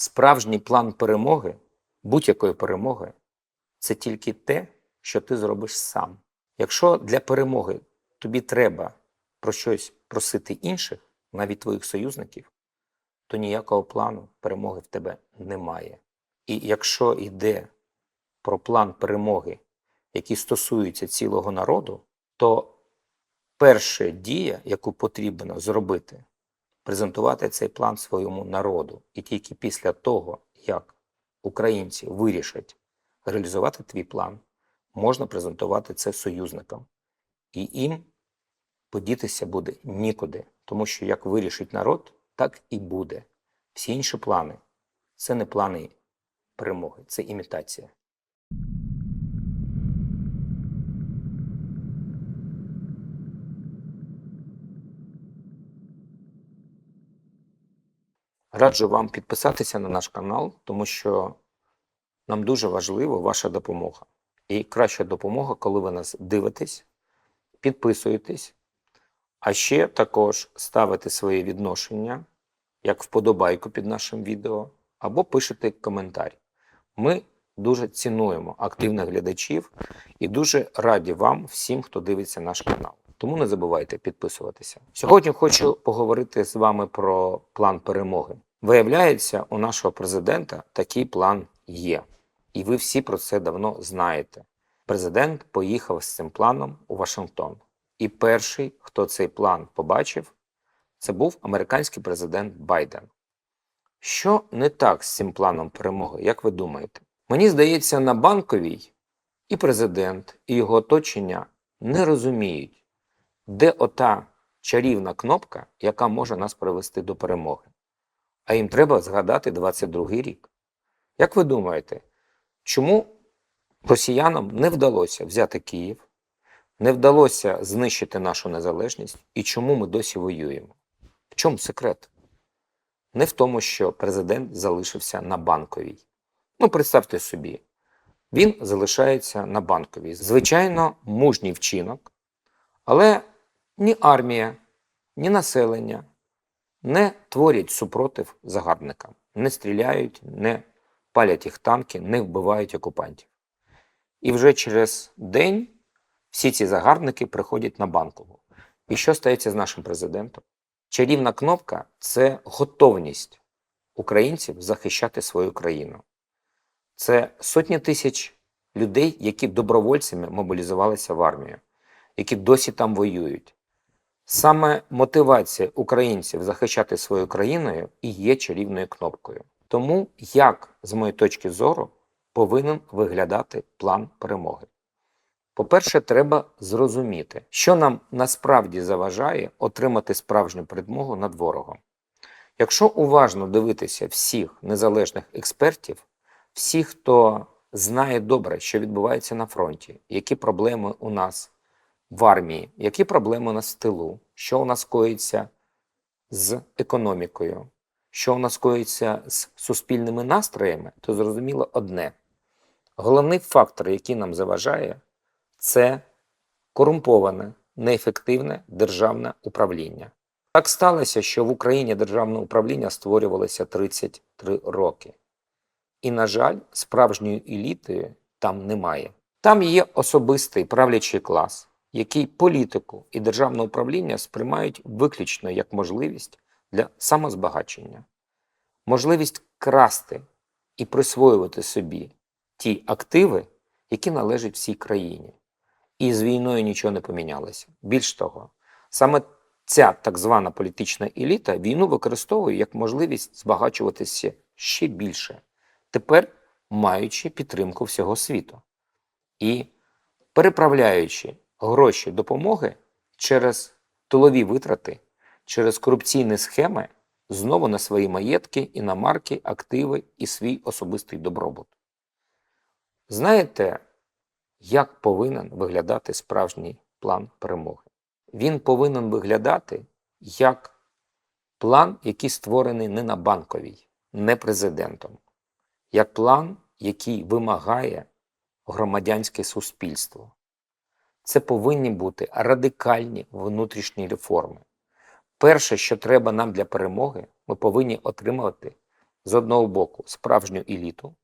Справжній план перемоги, будь-якої перемоги, це тільки те, що ти зробиш сам. Якщо для перемоги тобі треба про щось просити інших, навіть твоїх союзників, то ніякого плану перемоги в тебе немає. І якщо йде про план перемоги, який стосується цілого народу, то перша дія, яку потрібно зробити, презентувати цей план своєму народу. І тільки після того, як українці вирішать реалізувати твій план, можна презентувати це союзникам. І їм подітися буде нікуди, тому що як вирішить народ, так і буде. Всі інші плани це не плани перемоги, це імітація. Раджу вам підписатися на наш канал, тому що нам дуже важлива ваша допомога. І краща допомога, коли ви нас дивитесь, підписуєтесь, а ще також ставите своє відношення, як вподобайку під нашим відео, або пишете коментар. Ми дуже цінуємо активних глядачів і дуже раді вам, всім, хто дивиться наш канал. Тому не забувайте підписуватися. Сьогодні хочу поговорити з вами про план перемоги. Виявляється, у нашого президента такий план є. І ви всі про це давно знаєте. Президент поїхав з цим планом у Вашингтон. І перший, хто цей план побачив, це був американський президент Байден. Що не так з цим планом перемоги, як ви думаєте? Мені здається, на банковій і президент, і його оточення не розуміють, де ота чарівна кнопка, яка може нас привести до перемоги. А їм треба згадати 22-й рік. Як ви думаєте, чому росіянам не вдалося взяти Київ, не вдалося знищити нашу незалежність і чому ми досі воюємо? В чому секрет? Не в тому, що президент залишився на банковій. Ну, представте собі, він залишається на банковій. Звичайно, мужній вчинок, але ні армія, ні населення не творять супротив загарбникам, не стріляють, не палять їх танки, не вбивають окупантів. І вже через день всі ці загарбники приходять на банкову. І що стається з нашим президентом? Чарівна кнопка це готовність українців захищати свою країну. Це сотні тисяч людей, які добровольцями мобілізувалися в армію, які досі там воюють. Саме мотивація українців захищати свою країною і є чарівною кнопкою. Тому як, з моєї точки зору, повинен виглядати план перемоги? По-перше, треба зрозуміти, що нам насправді заважає отримати справжню перемогу над ворогом. Якщо уважно дивитися всіх незалежних експертів, всіх, хто знає добре, що відбувається на фронті, які проблеми у нас в армії, які проблеми у нас в тилу, що у нас коїться з економікою, що у нас коїться з суспільними настроями, то зрозуміло одне. Головний фактор, який нам заважає, це корумповане, неефективне державне управління. Так сталося, що в Україні державне управління створювалося 33 роки. І, на жаль, справжньої еліти там немає. Там є особистий правлячий клас, який політику і державне управління сприймають виключно як можливість для самозбагачення, можливість красти і присвоювати собі ті активи, які належать всій країні. І з війною нічого не помінялося. Більш того, саме ця так звана політична еліта війну використовує як можливість збагачуватися ще більше, тепер маючи підтримку всього світу. І переправляючи гроші допомоги через тилові витрати, через корупційні схеми знову на свої маєтки, і на марки, активи і свій особистий добробут. Знаєте, як повинен виглядати справжній план перемоги? Він повинен виглядати як план, який створений не на банковій, не президентом, як план, який вимагає громадянське суспільство. Це повинні бути радикальні внутрішні реформи. Перше, що треба нам для перемоги, ми повинні отримувати з одного боку справжню еліту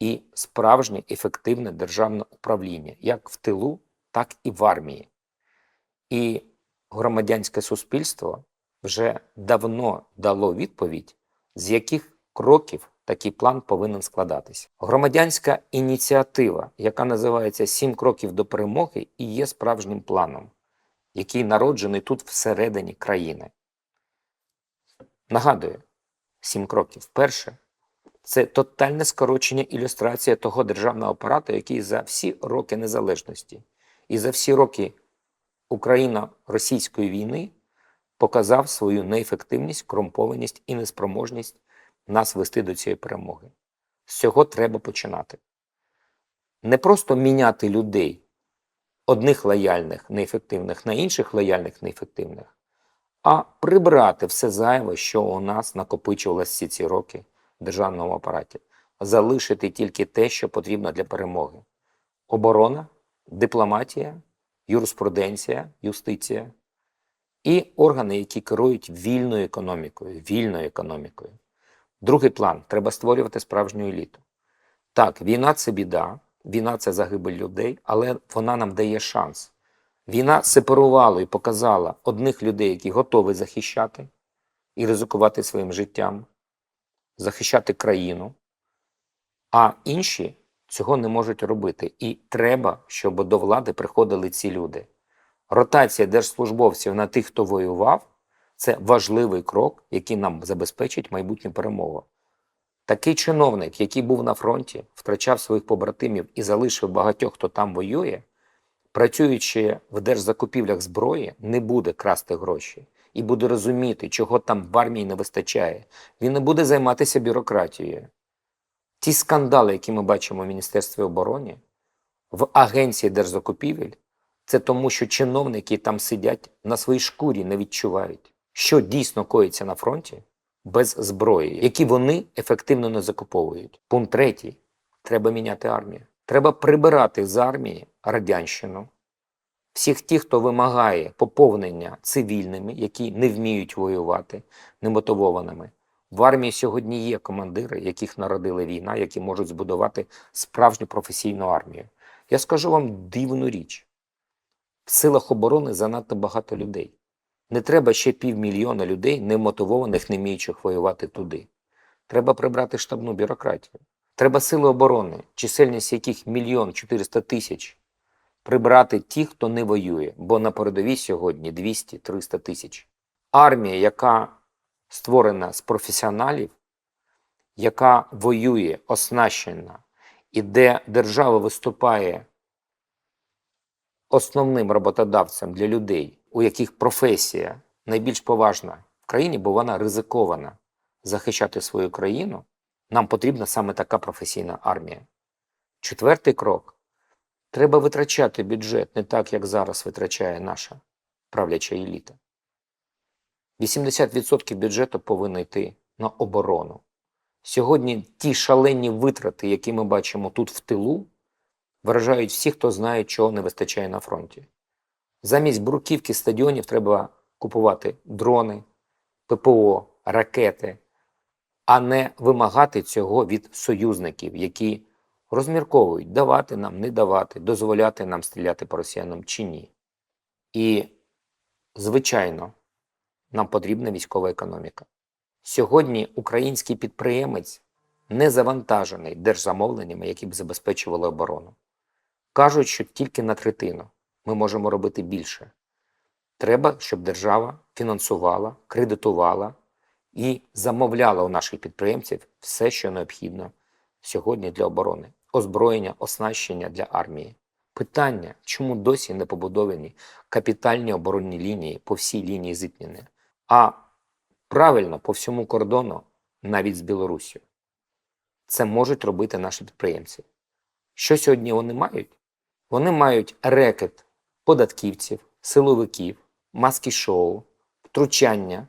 і справжнє ефективне державне управління як в тилу, так і в армії. І громадянське суспільство вже давно дало відповідь, з яких кроків такий план повинен складатися. Громадянська ініціатива, яка називається Сім кроків до перемоги, і є справжнім планом, який народжений тут всередині країни. Нагадую, сім кроків. Перше це тотальне скорочення ілюстрація того державного апарату, який за всі роки незалежності і за всі роки Україно-російської війни показав свою неефективність, корумпованість і неспроможність нас вести до цієї перемоги. З цього треба починати. Не просто міняти людей, одних лояльних, неефективних на інших лояльних, неефективних, а прибрати все зайве, що у нас накопичувалося всі ці роки в державному апараті, залишити тільки те, що потрібно для перемоги: оборона, дипломатія, юриспруденція, юстиція і органи, які керують вільною економікою, вільною економікою. Другий план треба створювати справжню еліту. Так, війна це біда, війна це загибель людей, але вона нам дає шанс. Війна сепарувала і показала одних людей, які готові захищати і ризикувати своїм життям, захищати країну, а інші цього не можуть робити. І треба, щоб до влади приходили ці люди. Ротація держслужбовців на тих, хто воював, це важливий крок, який нам забезпечить майбутню перемогу. Такий чиновник, який був на фронті, втрачав своїх побратимів і залишив багатьох, хто там воює, працюючи в держзакупівлях зброї, не буде красти гроші і буде розуміти, чого там в армії не вистачає. Він не буде займатися бюрократією. Ті скандали, які ми бачимо в Міністерстві оборони, в Агенції держзакупівель, це тому, що чиновники там сидять на своїй шкурі, не відчувають, що дійсно коїться на фронті без зброї, які вони ефективно не закуповують. Пункт третій: треба міняти армію. Треба прибирати з армії радянщину, всіх тих, хто вимагає поповнення цивільними, які не вміють воювати, немотивованими. В армії сьогодні є командири, яких народила війна, які можуть збудувати справжню професійну армію. Я скажу вам дивну річ: в силах оборони занадто багато людей. Не треба ще півмільйона людей, немотивованих, не вміючих воювати туди. Треба прибрати штабну бюрократію. Треба сили оборони, чисельність яких мільйон 400 тисяч, прибрати ті, хто не воює, бо на передовій сьогодні 200-300 тисяч. Армія, яка створена з професіоналів, яка воює оснащена, і де держава виступає основним роботодавцем для людей, у яких професія найбільш поважна в країні, бо вона ризикована захищати свою країну, нам потрібна саме така професійна армія. Четвертий крок треба витрачати бюджет не так, як зараз витрачає наша правляча еліта. 80% бюджету повинно йти на оборону. Сьогодні ті шалені витрати, які ми бачимо тут в тилу, вражають всі, хто знає, чого не вистачає на фронті. Замість бруківки стадіонів треба купувати дрони, ППО, ракети, а не вимагати цього від союзників, які розмірковують, давати нам, не давати, дозволяти нам стріляти по росіянам чи ні. І, звичайно, нам потрібна військова економіка. Сьогодні український підприємець не завантажений держзамовленнями, які б забезпечували оборону. Кажуть, що тільки на третину ми можемо робити більше. Треба, щоб держава фінансувала, кредитувала і замовляла у наших підприємців все, що необхідно сьогодні для оборони, озброєння, оснащення для армії. Питання, чому досі не побудовані капітальні оборонні лінії по всій лінії зіткнення, а правильно по всьому кордону, навіть з Білоруссю. Це можуть робити наші підприємці. Що сьогодні вони мають? Вони мають рекет податківців, силовиків, маски шоу, втручання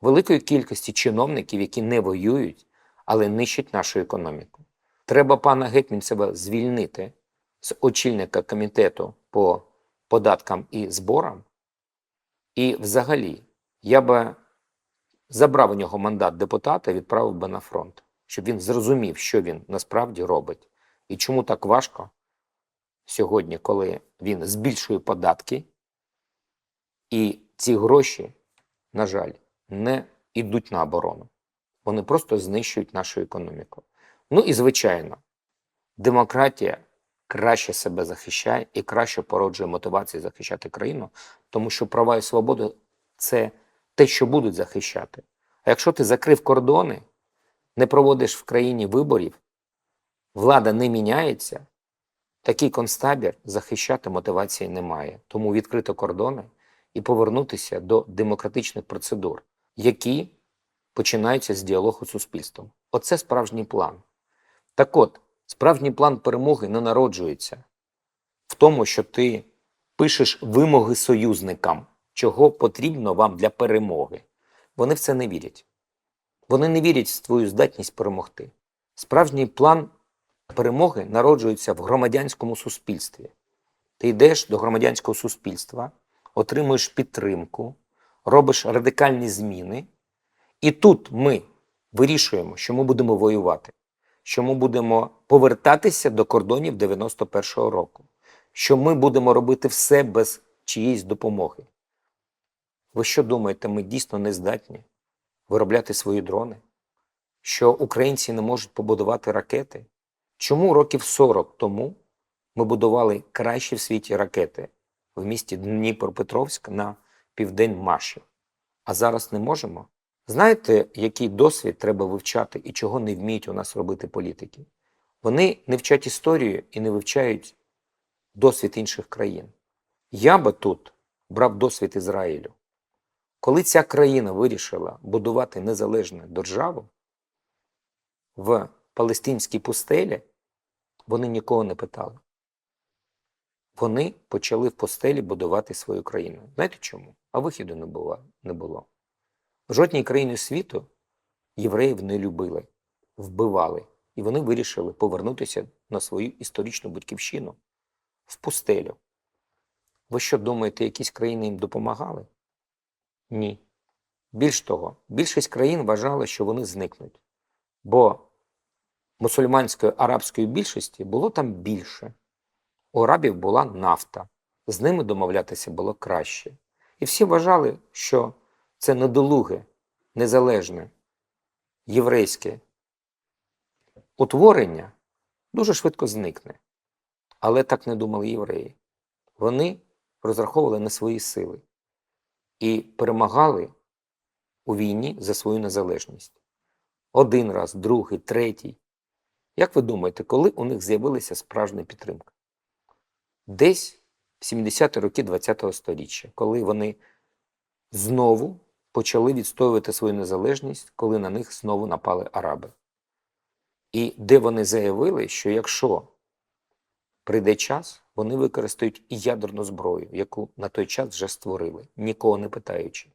великої кількості чиновників, які не воюють, але нищать нашу економіку. Треба пана Гетьмінцева звільнити з очільника комітету по податкам і зборам. І взагалі, я би забрав у нього мандат депутата і відправив би на фронт, щоб він зрозумів, що він насправді робить. І чому так важко сьогодні, коли він збільшує податки, і ці гроші, на жаль, не йдуть на оборону. Вони просто знищують нашу економіку. Ну і звичайно, демократія краще себе захищає і краще породжує мотивацію захищати країну, тому що права і свободи це те, що будуть захищати. А якщо ти закрив кордони, не проводиш в країні виборів, влада не міняється, такий концтабір захищати мотивації немає. Тому відкрити кордони і повернутися до демократичних процедур, які починаються з діалогу з суспільством. Оце справжній план. Так от, справжній план перемоги не народжується в тому, що ти пишеш вимоги союзникам, чого потрібно вам для перемоги. Вони в це не вірять. Вони не вірять в твою здатність перемогти. Справжній план перемоги народжується в громадянському суспільстві. Ти йдеш до громадянського суспільства, отримуєш підтримку, робиш радикальні зміни, і тут ми вирішуємо, що ми будемо воювати, що ми будемо повертатися до кордонів 91-го року, що ми будемо робити все без чиїсь допомоги. Ви що думаєте, ми дійсно не здатні виробляти свої дрони? Що українці не можуть побудувати ракети? Чому років 40 тому ми будували кращі в світі ракети в місті Дніпропетровськ на південь Маші, а зараз не можемо? Знаєте, який досвід треба вивчати і чого не вміють у нас робити політики? Вони не вчать історію і не вивчають досвід інших країн. Я би тут брав досвід Ізраїлю. Коли ця країна вирішила будувати незалежну державу в палестинській пустелі, вони нікого не питали. Вони почали в пустелі будувати свою країну. Знаєте чому? А вихіду не було. Не було. Жодній країні світу євреїв не любили, вбивали, і вони вирішили повернутися на свою історичну батьківщину в пустелю. Ви що думаєте, якісь країни їм допомагали? Ні. Більш того, більшість країн вважали, що вони зникнуть, бо мусульманської арабської більшості було там більше. У арабів була нафта, з ними домовлятися було краще. І всі вважали, що це недолуге, незалежне, єврейське утворення дуже швидко зникне. Але так не думали євреї. Вони розраховували на свої сили і перемагали у війні за свою незалежність. Один раз, другий, третій. Як ви думаєте, коли у них з'явилася справжня підтримка? Десь в 70-ті роки ХХ століття, коли вони знову почали відстоювати свою незалежність, коли на них знову напали араби. І де вони заявили, що якщо прийде час, вони використають і ядерну зброю, яку на той час вже створили, нікого не питаючи.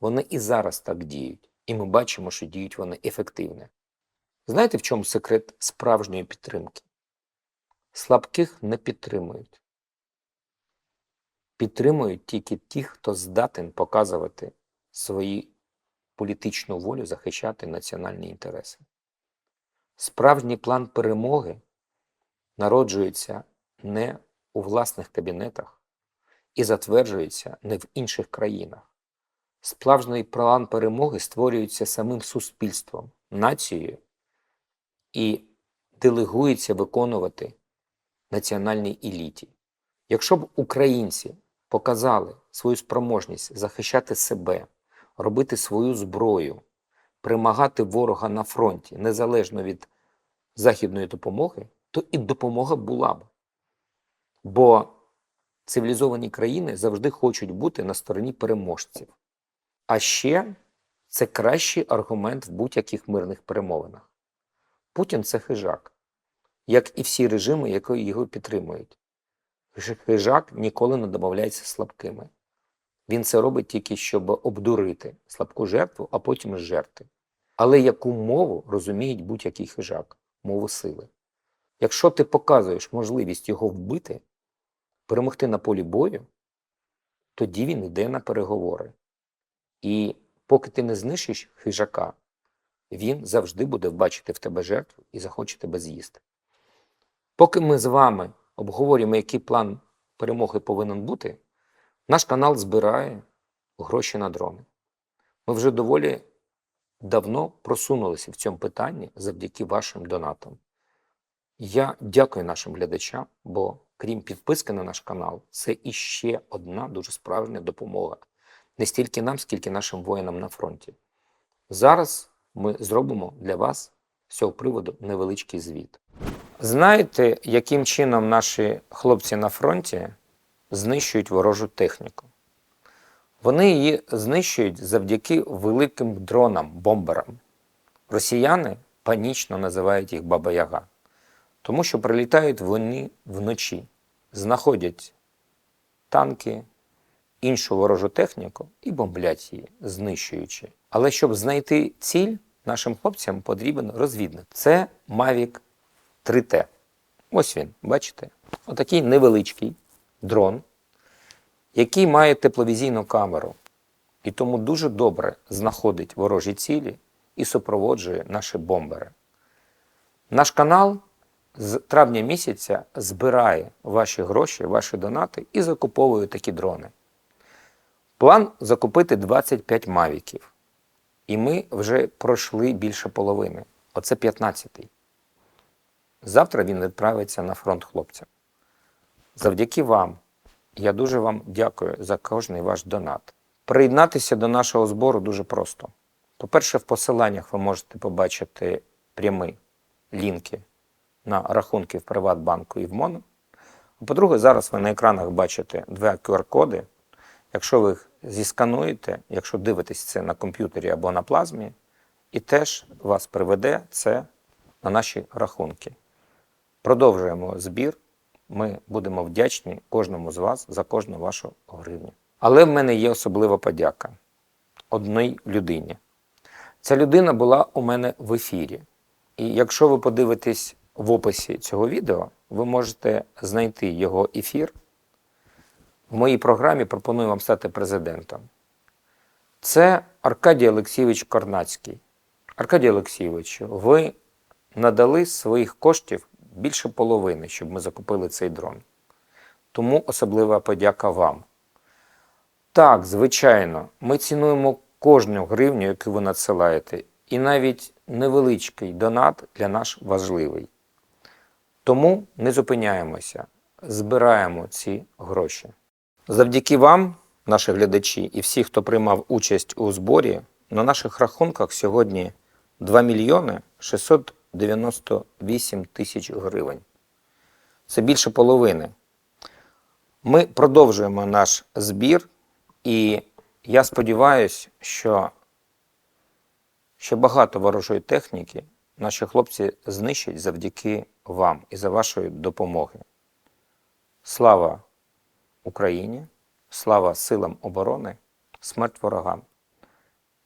Вони і зараз так діють, і ми бачимо, що діють вони ефективно. Знаєте, в чому секрет справжньої підтримки? Слабких не підтримують. Підтримують тільки ті, хто здатен показувати свою політичну волю захищати національні інтереси. Справжній план перемоги народжується не у власних кабінетах і затверджується не в інших країнах. Справжній план перемоги створюється самим суспільством, нацією і делегується виконувати національній еліті. Якщо б українці показали свою спроможність захищати себе, робити свою зброю, примагати ворога на фронті незалежно від західної допомоги, то і допомога була б. Бо цивілізовані країни завжди хочуть бути на стороні переможців. А ще це кращий аргумент в будь-яких мирних перемовинах. Путін це хижак, як і всі режими, які його підтримують. Хижак ніколи не домовляється слабкими. Він це робить тільки, щоб обдурити слабку жертву, а потім жертви. Але яку мову розуміють будь-який хижак мову сили. Якщо ти показуєш можливість його вбити, перемогти на полі бою, тоді він йде на переговори. І поки ти не знищиш хижака, він завжди буде бачити в тебе жертву і захоче тебе з'їсти. Поки ми з вами обговорюємо, який план перемоги повинен бути, наш канал збирає гроші на дрони. Ми вже доволі давно просунулися в цьому питанні завдяки вашим донатам. Я дякую нашим глядачам, бо крім підписки на наш канал, це іще одна дуже справжня допомога. Не стільки нам, скільки нашим воїнам на фронті. Зараз ми зробимо для вас з цього приводу невеличкий звіт. Знаєте, яким чином наші хлопці на фронті знищують ворожу техніку? Вони її знищують завдяки великим дронам, бомберам. Росіяни панічно називають їх Баба-Яга, тому що прилітають вони вночі, знаходять танки, іншу ворожу техніку і бомблять її, знищуючи. Але щоб знайти ціль, нашим хлопцям потрібен розвідник. Це Mavic 3T. Ось він, бачите? Отакий невеличкий дрон, який має тепловізійну камеру, і тому дуже добре знаходить ворожі цілі і супроводжує наші бомбери. Наш канал з травня місяця збирає ваші гроші, ваші донати і закуповує такі дрони. План закупити 25 мавіків. І ми вже пройшли більше половини. Оце 15-й. Завтра він відправиться на фронт хлопцям. Завдяки вам. Я дуже вам дякую за кожний ваш донат. Приєднатися до нашого збору дуже просто. По-перше, в посиланнях ви можете побачити прямі лінки на рахунки в Приватбанку і в МОНО. По-друге, зараз ви на екранах бачите два QR-коди. Якщо ви їх зіскануєте, якщо дивитесь це на комп'ютері або на плазмі, і теж вас приведе це на наші рахунки. Продовжуємо збір. Ми будемо вдячні кожному з вас за кожну вашу гривню. Але в мене є особлива подяка одній людині. Ця людина була у мене в ефірі. І якщо ви подивитесь в описі цього відео, ви можете знайти його ефір. В моїй програмі пропоную вам стати президентом. Це Аркадій Олексійович Корнацький. Аркадій Олексійович, ви надали своїх коштів більше половини, щоб ми закупили цей дрон. Тому особлива подяка вам. Так, звичайно, ми цінуємо кожну гривню, яку ви надсилаєте, і навіть невеличкий донат для нас важливий. Тому не зупиняємося, збираємо ці гроші. Завдяки вам, наші глядачі, і всі, хто приймав участь у зборі, на наших рахунках сьогодні 2 мільйони 698 тисяч гривень. Це більше половини. Ми продовжуємо наш збір, і я сподіваюся, що ще багато ворожої техніки наші хлопці знищать завдяки вам і за вашої допомоги. Слава Україні, слава силам оборони, смерть ворогам.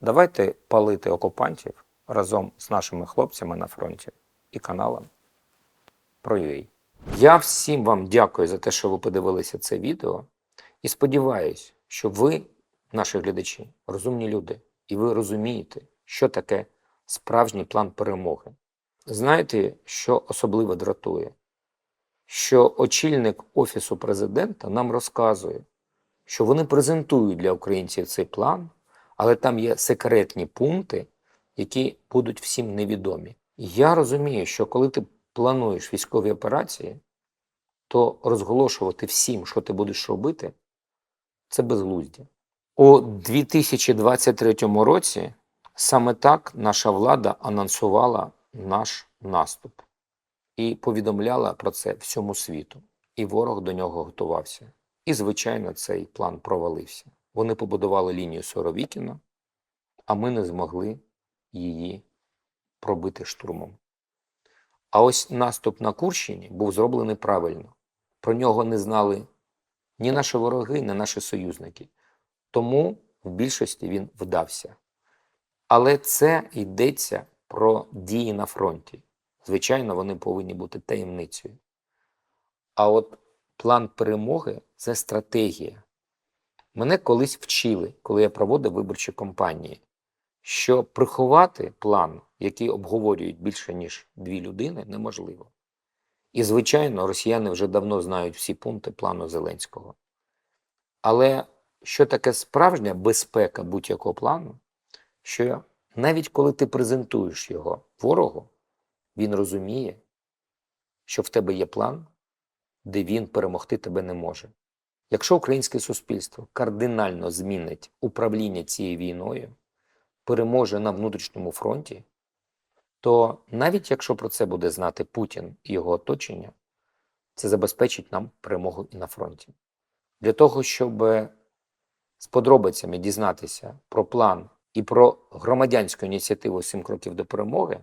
Давайте палити окупантів разом з нашими хлопцями на фронті і каналом про UA. Я всім вам дякую за те, що ви подивилися це відео. І сподіваюся, що ви, наші глядачі, розумні люди, і ви розумієте, що таке справжній план перемоги. Знаєте, що особливо дратує? Що очільник Офісу президента нам розказує, що вони презентують для українців цей план, але там є секретні пункти, які будуть всім невідомі. Я розумію, що коли ти плануєш військові операції, то розголошувати всім, що ти будеш робити, це безглуздя. У 2023 році саме так наша влада анонсувала наш наступ і повідомляла про це всьому світу. І ворог до нього готувався. І, звичайно, цей план провалився. Вони побудували лінію Соровікіна, а ми не змогли її пробити штурмом. А ось наступ на Курщині був зроблений правильно. Про нього не знали ні наші вороги, ні наші союзники. Тому в більшості він вдався. Але це йдеться про дії на фронті. Звичайно, вони повинні бути таємницею. А от план перемоги це стратегія. Мене колись вчили, коли я проводив виборчі кампанії. що приховати план, який обговорюють більше ніж дві людини, неможливо. І, звичайно, росіяни вже давно знають всі пункти плану Зеленського. Але що таке справжня безпека будь-якого плану? Що навіть коли ти презентуєш його ворогу, він розуміє, що в тебе є план, де він перемогти тебе не може. Якщо українське суспільство кардинально змінить управління цією війною, переможе на внутрішньому фронті, то навіть якщо про це буде знати Путін і його оточення, це забезпечить нам перемогу і на фронті. Для того, щоб з подробицями дізнатися про план і про громадянську ініціативу «7 кроків до перемоги,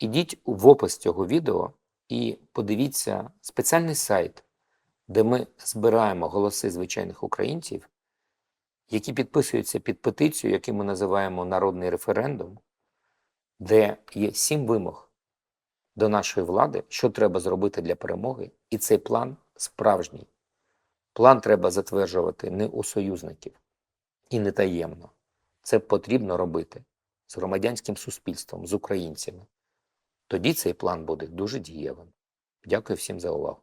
ідіть в опис цього відео і подивіться спеціальний сайт, де ми збираємо голоси звичайних українців, які підписуються під петицію, яку ми називаємо народний референдум, де є сім вимог до нашої влади, що треба зробити для перемоги, і цей план справжній. План треба затверджувати не у союзників і не таємно. Це потрібно робити з громадянським суспільством, з українцями тоді цей план буде дуже дієвим. Дякую всім за увагу.